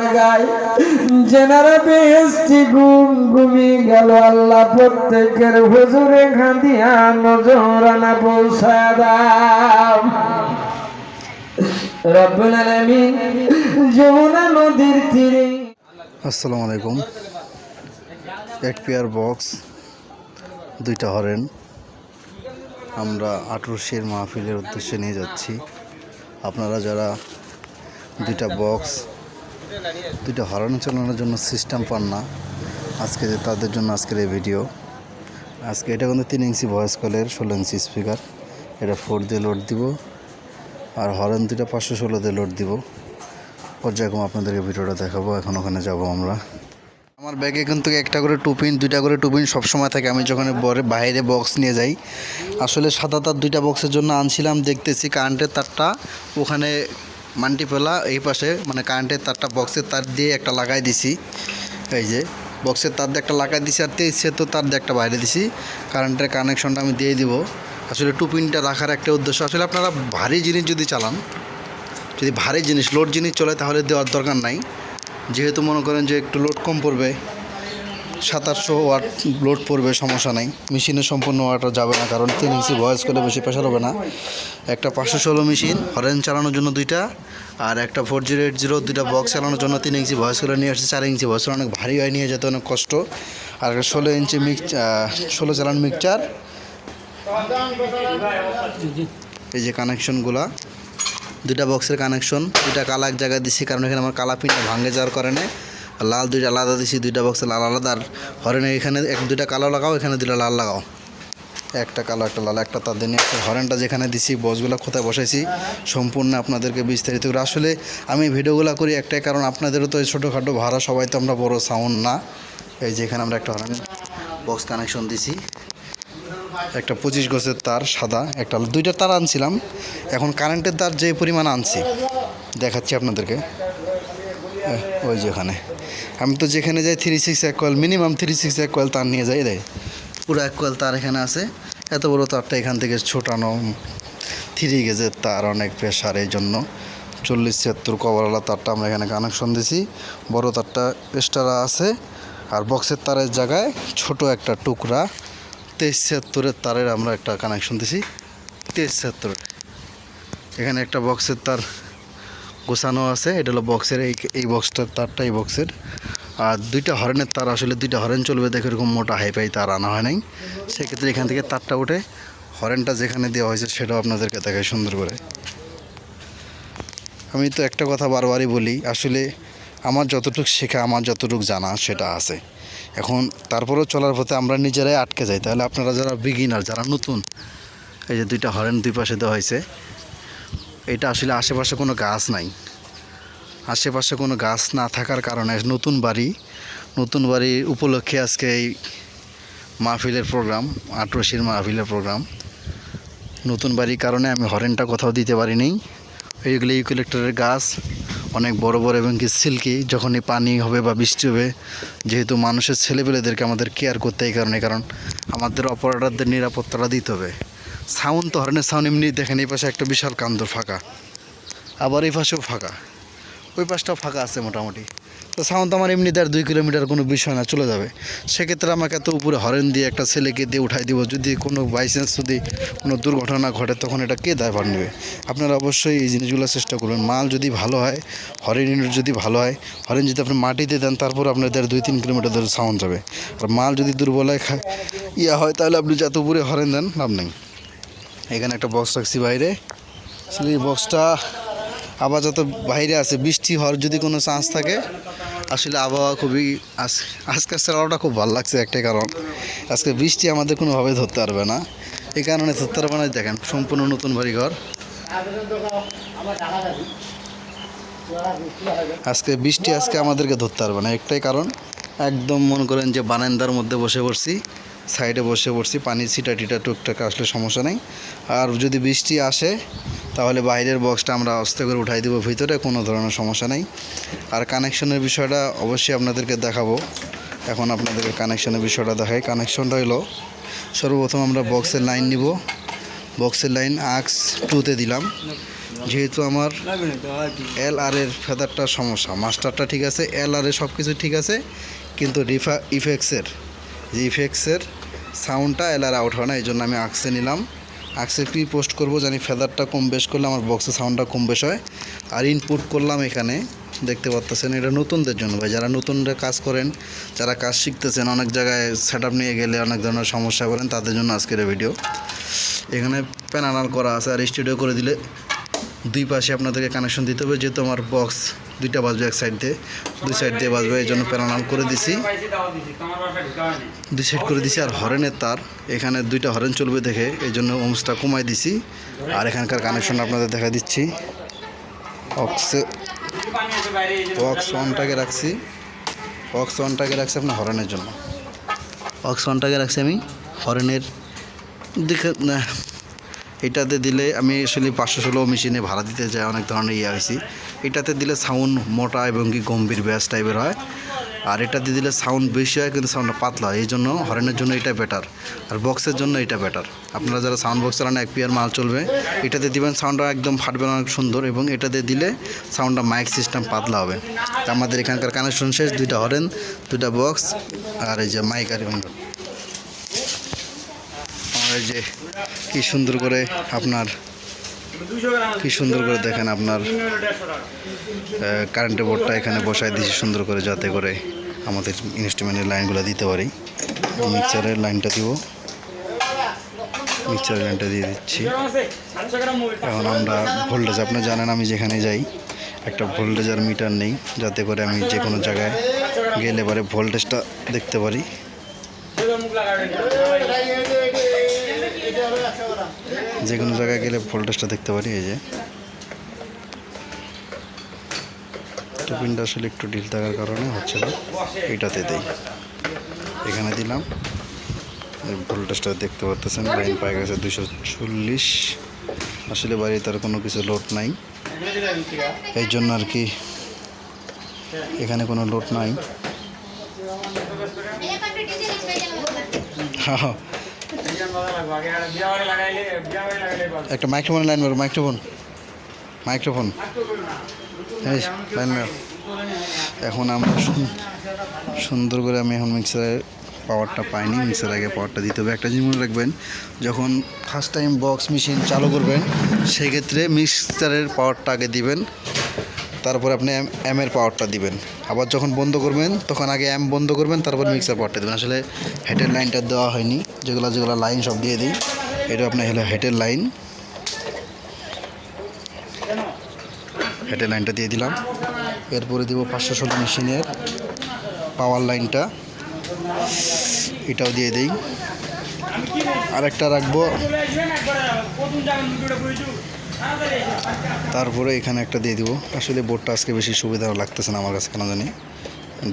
মুর্শিদের বারগায় জেনারা গুম গুমি গেল আল্লাহ প্রত্যেকের হুজুরে খাদিয়া নজরানা পৌঁছায় দাও রব্বুল যমুনা নদীর তীরে। আসসালামু আলাইকুম। এক পেয়ার বক্স, দুইটা হরেন। আমরা আটরশির মাহফিলের উদ্দেশ্যে নিয়ে যাচ্ছি। আপনারা যারা দুইটা বক্স দুইটা হরন চালানোর জন্য সিস্টেম পান না। আজকে তাদের জন্য আজকের এই ভিডিও আজকে এটা কিন্তু তিন ইঞ্চি ভয়েস কলের ষোলো ইঞ্চি স্পিকার এটা ফোর দিয়ে লোড দিব। আর হরেন দুইটা পাঁচশো ষোলো দিয়ে লোড দিব। পর্যায়ক্রম আপনাদেরকে ভিডিওটা দেখাবো। এখন ওখানে যাব আমরা। আমার ব্যাগে কিন্তু একটা করে টুপিন দুইটা করে টুপিন সবসময় থাকে। আমি যখন বাইরে বক্স নিয়ে যাই, আসলে সাদা তার দুইটা বক্সের জন্য আনছিলাম, দেখতেছি কারেন্টের তারটা ওখানে মান্টি ফেলা এই পাশে মানে কারেন্টের তারটা বক্সের তার দিয়ে একটা লাগাই দিছি। এই যে বক্সের তার দিয়ে একটা লাগাই দিছি আর তেইশ তো তার দিয়ে একটা বাইরে দিছি। কারেন্টের কানেকশনটা আমি দিয়ে দিব। আসলে টুপিনটা রাখার একটা উদ্দেশ্য, আসলে আপনারা ভারী জিনিস যদি চালান, যদি ভারী জিনিস লোড জিনিস চলে, তাহলে দেওয়ার দরকার নাই। যেহেতু মনে করেন যে একটু লোড কম পড়বে সাত আটশো ওয়াট লোড পড়বে, সমস্যা নাই। মেশিনে সম্পূর্ণ ওয়াটটা যাবে না, কারণ তিন ইঞ্চি ভয়েস করলে বেশি প্রেশার হবে না। একটা পাঁচশো ষোলো মেশিন, হরেন চালানোর জন্য দুইটা, আর একটা ফোর জিরো এইট জিরো দুইটা বক্স চালানোর জন্য তিন ইঞ্চি ভয়েস করে নিয়ে আসছে চার ইঞ্চি ভয়েস অনেক ভারী হয়, নিয়ে যেতে অনেক কষ্ট। আর একটা ষোলো ইঞ্চি মিক্স ষোলো চালান মিক্সচার এই যে কানেকশনগুলা দুইটা বক্সের কানেকশন দুটা কালা এক জায়গায় দিছি, কারণ এখানে আমার কালা পিনটা ভাঙে যাওয়ার কারণে। লাল দুইটা আলাদা দিছি, দুইটা বক্সে লাল আলাদা। আর হরেনে এখানে এক দুইটা কালো লাগাও, এখানে দুইটা লাল লাগাও। একটা কালো, একটা লাল, একটা তার দিনে একটা হরেনটা যেখানে দিছি বক্সগুলো কোথায় বসাইছি, সম্পূর্ণ আপনাদেরকে বিস্তারিত করে। আসলে আমি ভিডিওগুলো করি একটাই কারণ, আপনাদেরও তো ছোটোখাটো ভাড়া, সবাই তো আমরা বড় সাউন্ড না। এই যে এখানে আমরা একটা হরেন বক্স কানেকশন দিছি। একটা পঁচিশ গছের তার সাদা, একটা দুইটা তার আনছিলাম। এখন কারেন্টের তার যে পরিমাণ আনছি, দেখাচ্ছি আপনাদেরকে। ওই যে ওখানে আমি তো যেখানে যাই থ্রি সিক্স এক মিনিমাম থ্রি সিক্স এক তার নিয়ে যাই দেয় পুরো এক তার এখানে আছে। এত বড় তারটা এখান থেকে ছোটানো থ্রি গেজের তার অনেক প্রেশার এই জন্য। চল্লিশ ছিয়াত্তর কভারওয়ালা তারটা আমরা এখানে কানেকশন দিছি। বড় তারটা এক্সট্রা আছে। আর বক্সের তারের জায়গায় ছোট একটা টুকরা। তেইশ ছিয়াত্তরের তারের আমরা একটা কানেকশন দিছি। তেইশ ছিয়াত্তর। এখানে একটা বক্সের তার গোছানো আছে, এটা হলো বক্সের এই এই বক্সটার তারটা, এই বক্সের আর দুইটা হরেনের তার আসলে দুইটা হরেন চলবে, দেখে এরকম মোটা হাইপাই তার আনা হয় নাই। সেক্ষেত্রে এখান থেকে তারটা উঠে হরেনটা যেখানে দেওয়া হয়েছে সেটাও আপনাদেরকে দেখায় সুন্দর করে। আমি তো একটা কথা বারবারই বলি, আসলে আমার যতটুকু শেখা, আমার যতটুকু জানা সেটা আছে। এখন তারপরেও চলার পথে আমরা নিজেরাই আটকে যাই। তাহলে আপনারা যারা বিগিনার যারা নতুন, এই যে দুইটা হরেন দুই পাশে দেওয়া হয়েছে এটা আসলে আশেপাশে কোনো গাছ নাই। আশেপাশে কোনো গাছ না থাকার কারণে নতুন বাড়ি নতুন বাড়ি উপলক্ষে আজকে এই মাহফিলের প্রোগ্রাম, আটরশির মাহফিলের প্রোগ্রাম। নতুন বাড়ির কারণে আমি হরেনটা কোথাও দিতে পারিনি। এইগুলি ইউক্যালিপ্টারের গাছ, অনেক বড় বড় এবং কি সিল্কি যখনই পানি হবে বা বৃষ্টি হবে, যেহেতু মানুষের ছেলেপেলেদেরকে আমাদের কেয়ার করতে এই কারণে, কারণ আমাদের অপারেটরদের নিরাপত্তাটা দিতে হবে। সাউন্ড তো হরেনের সাউন্ড এমনি দেখেন, এই পাশে একটা বিশাল কান্দর ফাঁকা। আবার এই পাশেও ফাঁকা। ওই পাশটাও ফাঁকা আছে মোটামুটি। তো সাউন্ড আমার এমনি দেড় দুই কিলোমিটার কোনো বিষয় না, চলে যাবে। সেক্ষেত্রে আমাকে এত উপরে হরেন দিয়ে একটা ছেলেকে দিয়ে উঠাই দিব, যদি কোনো বাইচান্স যদি কোনো দুর্ঘটনা ঘটে, তখন এটা কে দায়ভার নেবে? আপনারা অবশ্যই এই জিনিসগুলো চেষ্টা করবেন। মাল যদি ভালো হয় হরেন ইউনিট যদি ভালো হয়, হরেন যদি আপনি মাটিতে দেন, তারপর আপনার দেড় দুই তিন কিলোমিটার ধরে সাউন্ড যাবে। আর মাল যদি দুর্বল হয়, খা- ইয়া হয়, তাহলে আপনি যত উপরে হরেন দেন, লাভ নেই। এখানে একটা বক্স রাখছি বাইরে। আসলে এই বক্সটা আপাতত বাইরে আছে, বৃষ্টি হওয়ার যদি কোনো চান্স থাকে, আসলে আবহাওয়া খুবই আজ- আজকের চালানোটা খুব ভালো লাগছে একটাই কারণ, আজকে বৃষ্টি আমাদের কোনোভাবে ধরতে পারবে না। এই কারণে ধরতে পারবে না, দেখেন সম্পূর্ণ নতুন বাড়ি ঘর আজকে বৃষ্টি আজকে আমাদেরকে ধরতে পারবে না, একটাই কারণ। একদম মনে করেন যে বারান্দার মধ্যে বসে পড়ছি। সাইডে বসে পড়ছি, পানি ছিটা টিটা টুকটাক আসলে সমস্যা নেই। আর যদি বৃষ্টি আসে, তাহলে বাইরের বক্সটা আমরা আস্তে করে উঠাই দেবো ভিতরে, কোনো ধরনের সমস্যা নেই। আর কানেকশনের বিষয়টা অবশ্যই আপনাদেরকে দেখাবো। এখন আপনাদেরকে কানেকশনের বিষয়টা দেখাই। কানেকশনটা হলো সর্বপ্রথম আমরা বক্সের লাইন নিব। বক্সের লাইন আক্স টুতে দিলাম। যেহেতু আমার এল আর এর ফেদারটা সমস্যা মাস্টারটা ঠিক আছে এল আর এর সব কিছু ঠিক আছে, কিন্তু রিফা ইফেক্সের যে ইফেক্সের সাউন্ডটা এল আর আউট হয় না, এই জন্য আমি আক্সে নিলাম। আক্সে কি পোস্ট করব জানি ফেদারটা কম বেশ করলে আমার বক্সে সাউন্ডটা কম বেশ হয়। আর ইনপুট করলাম এখানে, দেখতে পাচ্ছেন এটা নতুনদের জন্য ভাই, যারা নতুনরা কাজ করেন, যারা কাজ শিখতেছেন, অনেক জায়গায় সেট নিয়ে গেলে অনেক ধরনের সমস্যা করেন, তাদের জন্য আজকের ভিডিও এখানে প্যানাল করা আছে, আর স্টুডিও করে দিলে দুই পাশে আপনাদেরকে কানেকশন দিতে হবে, যেহেতু আমার বক্স দুইটা বাজবে এক সাইড দিয়ে। দুই সাইড দিয়ে বাজবে, এই জন্য প্যানাল করে দিছি। দুই সাইড করে দিছি, আর হরেনের তার। এখানে দুইটা হরেন চলবে দেখে, এই জন্য ওমসটা কমাই দিছি। আর এখানকার কানেকশন আপনাদের দেখা দিচ্ছি। অক্সে অক্স ওয়ানটাকে রাখছি। অক্স ওয়ানটাকে রাখছি আপনার হরেনের জন্য। অক্স ওয়ানটাকে রাখছি আমি হরেনের না এটাতে দিলে আমি আসলে পাঁচশো ষোলো মেশিনে ভাড়া দিতে যাই, অনেক ধরনের ইয়ে হয়েছি এটাতে দিলে সাউন্ড মোটা এবং কি গম্ভীর ব্যাস টাইপের হয়। আর এটাতে দিলে সাউন্ড বেশি হয়, কিন্তু সাউন্ডটা পাতলা হয়। এই জন্য হরেনের জন্য এটা বেটার আর বক্সের জন্য এটা বেটার আপনারা যারা সাউন্ড বক্স চালান, এক পিয়ার মাল চলবে, এটাতে দিবেন সাউন্ডটা একদম ফাটবে অনেক সুন্দর এবং এটাতে দিলে সাউন্ডটা মাইক সিস্টেম পাতলা হবে। আমাদের এখানকার কানেকশন শেষ, দুইটা হরেন দুইটা বক্স আর এই যে মাইক আর এই যে কি সুন্দর করে আপনার, কি সুন্দর করে দেখেন আপনার কারেন্টের বোর্ডটা এখানে বসায় দিয়েছি সুন্দর করে যাতে করে আমাদের ইনস্ট্রুমেন্টের লাইনগুলো দিতে পারি। মিক্সারের লাইনটা দিব। মিক্সারের লাইনটা দিয়ে দিচ্ছি। এখন আমরা ভোল্টেজ আপনি জানেন আমি যেখানে যাই, একটা ভোল্টেজার মিটার নেই, যাতে করে আমি যে কোনো জায়গায় গেলে পরে ভোল্টেজটা দেখতে পারি। যে কোনো জায়গায় গেলে ভোল্টেজটা দেখতে পারি এই যে। টিফিনটা আসলে একটু ঢিল থাকার কারণে হচ্ছে না এটাতে দেই। এখানে দিলাম। ভোল্টেজটা দেখতে পারতেছেন লাইন পাই গেছে দুশো চল্লিশ। আসলে বাড়িতে আর কোনো কিছু লোড নাই। এই জন্য আর কি এখানে কোনো লোড নাই। হ্যাঁ একটা মাইক্রোফোন লাইন মারো, মাইক্রোফোন। মাইক্রোফোন। লাইন মারো। এখন আমরা সুন- সুন্দর করে আমি এখন মিক্সারের পাওয়ারটা পাইনি মিক্সার আগে পাওয়ারটা দিতে হবে। একটা জিনিস মনে রাখবেন, যখন ফার্স্ট টাইম বক্স মেশিন চালু করবেন, সেক্ষেত্রে মিক্সারের পাওয়ারটা আগে দিবেন। তারপর আপনি এম এমের পাওয়ারটা দিবেন। আবার যখন বন্ধ করবেন, তখন আগে এম বন্ধ করবেন, তারপর মিক্সার পাওয়ারটা দেবেন। আসলে হেডের লাইনটা দেওয়া হয়নি। যেগুলো যেগুলো লাইন সব দিয়ে দিই, এটা আপনার হলো হেডের লাইন হেডের লাইনটা দিয়ে দিলাম। এরপরে দিব পাঁচশো ষোলো মেশিনের পাওয়ার লাইনটা এটাও দিয়ে দিই। আরেকটা রাখব। তারপরে এখানে একটা দিয়ে দিব। আসলে বোর্ডটা আজকে বেশি সুবিধা লাগতেছে না আমার কাছে, কেন জানি?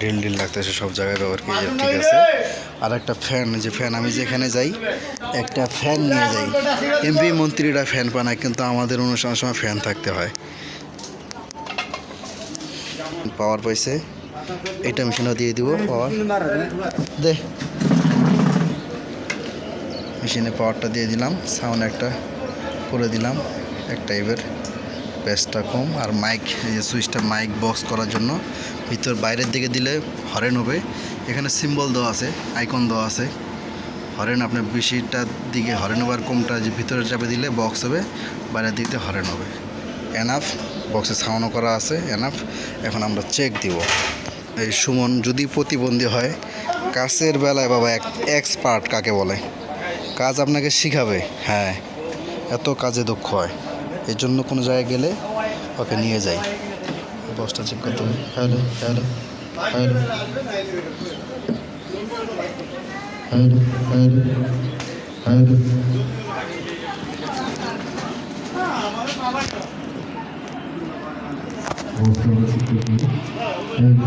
ঢিল ঢিল লাগতেছে সব জায়গায়, ব্যবহার করি ঠিক আছে। আর একটা ফ্যান যে ফ্যান, আমি যেখানে যাই, একটা ফ্যান নিয়ে যাই। এমপি মন্ত্রীরা ফ্যান পানায় কিন্তু আমাদের অনুষ্ঠানের সময় ফ্যান থাকতে হয়। পাওয়ার পাইছে। এটা মেশিনও দিয়ে দিব, পাওয়ার। দে। মেশিনে পাওয়ারটা দিয়ে দিলাম, সাউন্ড একটা করে দিলাম। এক টাইপের ব্যাসটা কম। আর মাইক যে সুইচটা মাইক বক্স করার জন্য ভিতর বাইরের দিকে দিলে হরেন হবে। এখানে সিম্বল দেওয়া আছে আইকন দেওয়া আছে। হরেন আপনার বেশিটার দিকে হরেন হবে আর কমটা যে ভিতরে চাপে দিলে বক্স হবে, বাইরের দিকে হরেন হবে। এনাফ বক্সে সাউন্ডও করা আছে এনাফ এখন আমরা চেক দিব। এই সুমন, যদি প্রতিবন্ধী হয়, কাছের বেলায় বাবা এক এক্সপার্ট কাকে বলে? কাজ আপনাকে শিখাবে। হ্যাঁ এত কাজে দক্ষ হয়। এর জন্য কোনো জায়গায় গেলে ওকে নিয়ে যাই বসটা চেক করতে হবে hello hello hello hello hello hello hello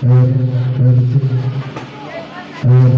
hello hello hello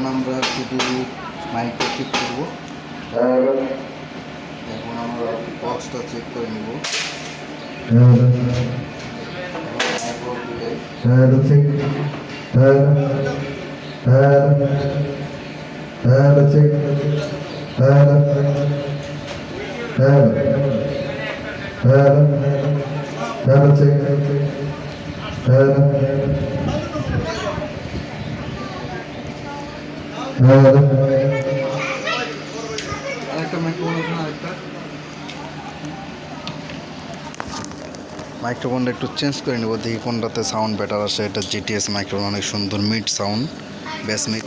এখন আমরা শুধু মাইকটা চেক করব। এখন আমরা বক্সটা চেক করে নিব। আরেকটা মাইক্রোফোন আছে না আরেকটা মাইক্রোফোনটা একটু চেঞ্জ করে নেব দেখি কোনটাতে সাউন্ড বেটার আসে এটা জিটিএস মাইক্রোফোন অনেক সুন্দর মিড সাউন্ড বেস মিড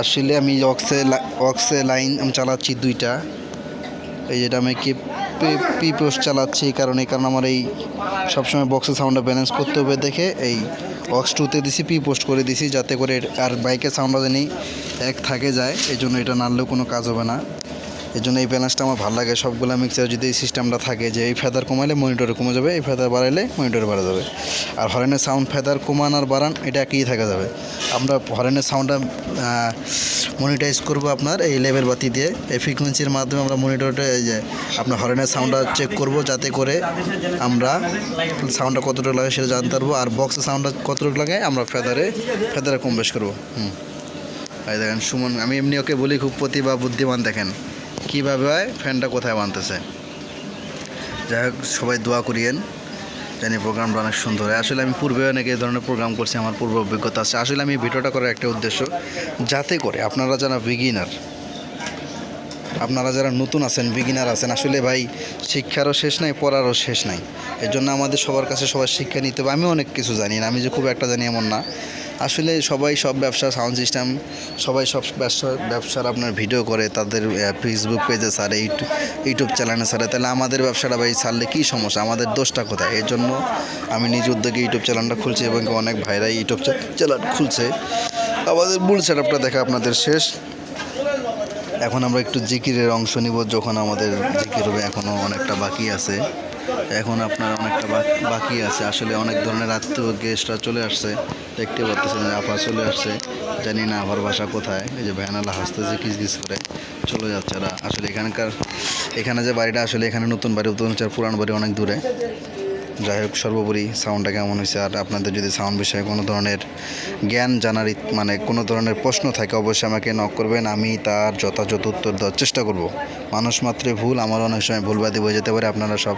আসলে আমি অক্সে অক্সে লাইন আমি চালাচ্ছি দুইটা। এই যেটা আমি কি পি পোস্ট চালাচ্ছি এই কারণে, কারণ আমার এই সবসময় বক্সের সাউন্ডটা ব্যালেন্স করতে হবে দেখে এই অক্স টুতে দিছি পি পোস্ট করে দিছি, যাতে করে আর বাইকের সাউন্ডটা জানি এক থাকে যায় এই জন্য এটা নাড়লেও কোনো কাজ হবে না। এই জন্য এই ব্যালেন্সটা আমার ভালো লাগে। সবগুলো মিক্সার যদি এই সিস্টেমটা থাকে যে এই ফেদার কমাইলে মনিটরে কমে যাবে, এই ফেদার বাড়াইলে মনিটরে বাড়া যাবে। আর হরেনের সাউন্ড ফেদার কমান আর বাড়ান, এটা একই থাকা যাবে। আমরা হরেনের সাউন্ডটা মনিটাইজ করব আপনার এই লেভেল বাতি দিয়ে। এই ফ্রিকোয়েন্সির মাধ্যমে আমরা মনিটরটা এই যে আপনার হরেনের সাউন্ডটা চেক করব, যাতে করে আমরা সাউন্ডটা কতটুকু লাগে সেটা জানতে পারব। আর বক্সের সাউন্ডটা কতটুকু লাগে আমরা ফেদারে ফেদারে কম বেশ করব। হুম। দেখেন সুমন, আমি এমনি ওকে বলি, খুব প্রতিভা, বুদ্ধিমান দেখেন। কীভাবে ফ্যানটা কোথায় বানতেছে? যাই হোক, সবাই দোয়া করিয়েন। জানি প্রোগ্রামটা অনেক সুন্দর হয়। আসলে আমি পূর্বে অনেক এই ধরনের প্রোগ্রাম করছি, আমার পূর্ব অভিজ্ঞতা আছে। আসলে আমি ভিডিওটা করার একটা উদ্দেশ্য, যাতে করে আপনারা যারা বিগিনার আপনারা যারা নতুন আছেন বিগিনার আছেন, আসলে ভাই, শিক্ষারও শেষ নাই, পড়ারও শেষ নাই। এর জন্য আমাদের সবার কাছে সবার শিক্ষা নিতে হবে। আমি অনেক কিছু জানি না, আমি যে খুব একটা জানি এমন না। আসলে সবাই সব ব্যবসা সাউন্ড সিস্টেম সবাই সব ব্যবসা, ব্যবসার আপনার ভিডিও করে, তাদের ফেসবুক পেজে ছাড়ে ইউটিউব চ্যানেলে ছাড়ে তাহলে আমাদের ব্যবসাটা ভাই ছাড়লে কী সমস্যা? আমাদের দোষটা কোথায়? এর জন্য আমি নিজ উদ্যোগে ইউটিউব চ্যানেলটা খুলছি এবং অনেক ভাইরাই ইউটিউব চ্যানেল খুলছে। আমাদের মূল সেট দেখা আপনাদের শেষ। এখন আমরা একটু জিকিরের অংশ নিব, যখন আমাদের জিকির হবে এখনও অনেকটা বাকি আছে। এখন আপনার অনেকটা বাকি আছে। আসলে অনেক ধরনের আত্মীয় গেস্টরা চলে আসছে। দেখতে পাচ্ছেন যে আপা চলে আসছে। জানি না আবার বাসা কোথায়। এই যে ভ্যানালা হাসতেছে, কিস কিস করে চলে যাচ্ছে এরা আসলে এখানকার, এখানে যে বাড়িটা, আসলে এখানে নতুন বাড়ি, নতুন হচ্ছে পুরান বাড়ি অনেক দূরে। যাই হোক, সর্বোপরি সাউন্ডটা কেমন হয়েছে? আর আপনাদের যদি সাউন্ড বিষয়ে কোনো ধরনের জ্ঞান জানার মানে কোনো ধরনের প্রশ্ন থাকে, অবশ্যই আমাকে নক করবেন। আমি তার যথাযথ উত্তর দেওয়ার চেষ্টা করব। মানুষ মাত্রে ভুল, আমার অনেক সময় ভুলবাদী হয়ে যেতে পারে। আপনারা সব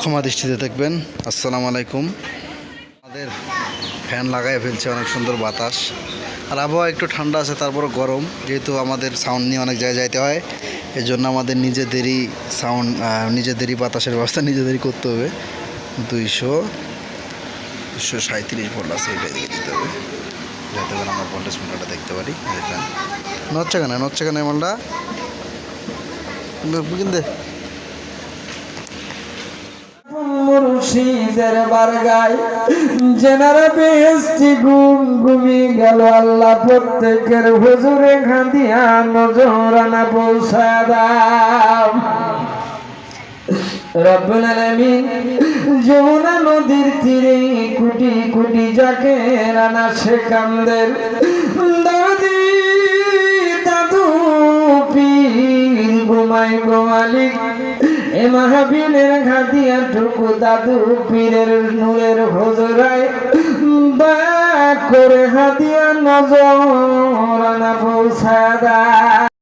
ক্ষমা দৃষ্টিতে থাকবেন আসসালামু আলাইকুম। ফ্যান লাগাই ফেলছে, অনেক সুন্দর বাতাস। আর আবহাওয়া একটু ঠান্ডা আছে, তারপরও গরম। যেহেতু আমাদের সাউন্ড নিয়ে অনেক জায়গায় যাইতে হয় এর জন্য আমাদের নিজেদেরই সাউন্ড নিজেদেরই বাতাসের ব্যবস্থা নিজেদেরই করতে হবে। দুইশো দুশো সাঁত্রিশ ভোল্ট আছে, এটা দিকে দিতে হবে। যাতে করে আমরা ভোল্টেজ মিটারটা দেখতে পারি দেখেন নচ্ছে কেন? নচ্ছে কেন এমনটা কিন্তু মুর্শিদের বারগায় জেনারা বেহেস্তি গুম গুমি গেল আল্লাহ প্রত্যেকের হুজুরে খাদিয়া নজরানা পৌঁছায় দাও। রব্বুল যমুনা নদীর তীরে কোটি কোটি যাকে রানা দাদি দাদু পীর ঘুমাই গোমালিক এ মাহাবীরের ঘাতিয়া টুকু দাদু পীরের নূরের হজরায়। দয়া করে হাতিয়া নজর আনা পৌঁছা